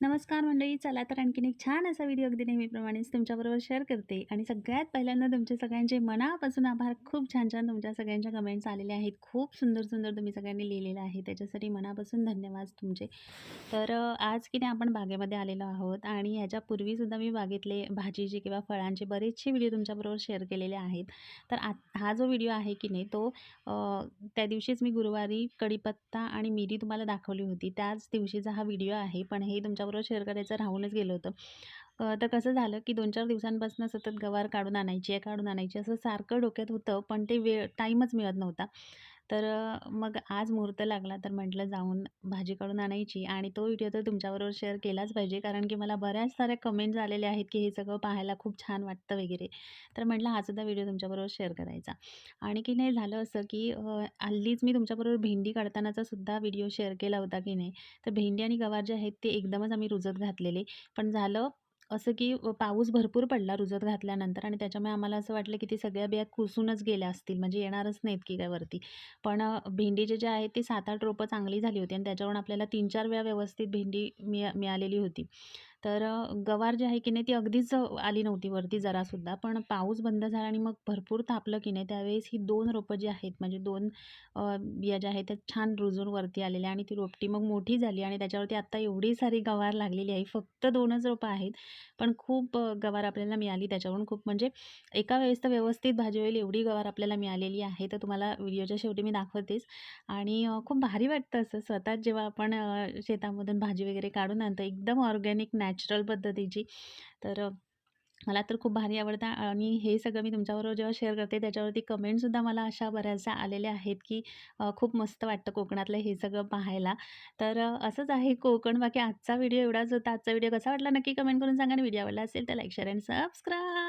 नमस्कार मंडळी चला तर आणखीन एक छान असा व्हिडिओ अगदी नेहमीप्रमाणेच तुमच्याबरोबर शेअर करते. आणि सगळ्यात पहिल्यांदा तुमचे सगळ्यांचे मनापासून आभार. खूप छान छान तुमच्या सगळ्यांच्या कमेंट्स आलेल्या आहेत. खूप सुंदर सुंदर तुम्ही सगळ्यांनी लिहिलेलं आहे. त्याच्यासाठी मनापासून धन्यवाद तुमचे. तर आज की नाही आपण बागेमध्ये आलेलो आहोत आणि ह्याच्यापूर्वीसुद्धा मी बागेतले भाजीचे किंवा फळांचे बरेचसे व्हिडिओ तुमच्याबरोबर शेअर केलेले आहेत. तर आ हा जो व्हिडिओ आहे की नाही तो त्या दिवशीच मी गुरुवारी कढीपत्ता आणि मिरी तुम्हाला दाखवली होती. त्याच दिवशीचा हा व्हिडिओ आहे. पण हे तुमच्या शेअर करायचं राहूनच गेलं होतं. तर कसं झालं की दोन चार दिवसांपासून सतत गवार काढून आणायची आहे काढून आणायची असं सारखं डोक्यात होतं पण ते वेळ टाईमच मिळत नव्हता. तर मग आज मुहूर्त लागला तर म्हटलं जाऊन भाजी काढून आणायची आणि तो व्हिडिओ तर तुमच्याबरोबर शेअर केलाच पाहिजे. कारण की मला बऱ्याच साऱ्या कमेंट्स आलेल्या आहेत की हे सगळं पाहायला खूप छान वाटतं वगैरे. तर म्हटलं हा सुद्धा व्हिडिओ तुमच्याबरोबर शेअर करायचा. आणि की नाही झालं असं की हल्लीच मी तुमच्याबरोबर भेंडी काढतानाचा सुद्धा व्हिडिओ शेअर केला होता की नाही. तर भेंडी आणि गवार जे आहेत ते एकदमच आम्ही रुजत घातलेले. पण झालं असं की पाऊस भरपूर पडला रुजत घातल्यानंतर आणि त्याच्यामुळे आम्हाला असं वाटलं की ते सगळ्या बिया कुसूनच गेल्या असतील म्हणजे येणारच नाहीत की काय वरती. पण भेंडीचे जे आहेत ते सात आठ रोपं चांगली झाली होती आणि त्याच्यावरून आपल्याला तीन चार वेळा व्यवस्थित भेंडी मिळा मिळालेली होती. तर गवार जी आहे की नाही ती अगदीच आली नव्हती वरती जरासुद्धा. पण पाऊस बंद झाला आणि मग भरपूर तापलं की नाही त्यावेळेस ही दोन रोपं जी आहेत म्हणजे दोन बिया ज्या आहेत त्या छान रुजून वरती आलेल्या आणि ती रोपटी मग मोठी झाली आणि त्याच्यावरती आत्ता एवढी सारी गवार लागलेली आहे फक्त दोनच रोपं आहेत. पण खूप गवार आपल्याला मिळाली त्याच्यावरून खूप. म्हणजे एका वेळेस तर व्यवस्थित भाजी होईल एवढी गवार आपल्याला मिळालेली आहे तर तुम्हाला व्हिडिओच्या शेवटी मी दाखवतेच. आणि खूप भारी वाटतं असं. स्वतःच जेव्हा आपण शेतामधून भाजी वगैरे काढून आणतो एकदम ऑर्गॅनिक नॅचरल पद्धतीची. तर मला तर खूप भारी आवडतं आणि हे सगळं मी तुमच्याबरोबर जेव्हा शेअर करते त्याच्यावरती कमेंटसुद्धा मला अशा बऱ्याचशा आलेल्या आहेत की खूप मस्त वाटतं कोकणातलं हे सगळं पाहायला. तर असंच आहे कोकण. बाकी आजचा व्हिडिओ एवढाच होता. आजचा व्हिडिओ कसा वाटला नक्की कमेंट करून सांगा आणि व्हिडिओ आवडला असेल तर लाईक शेअर अँड सबस्क्राईब.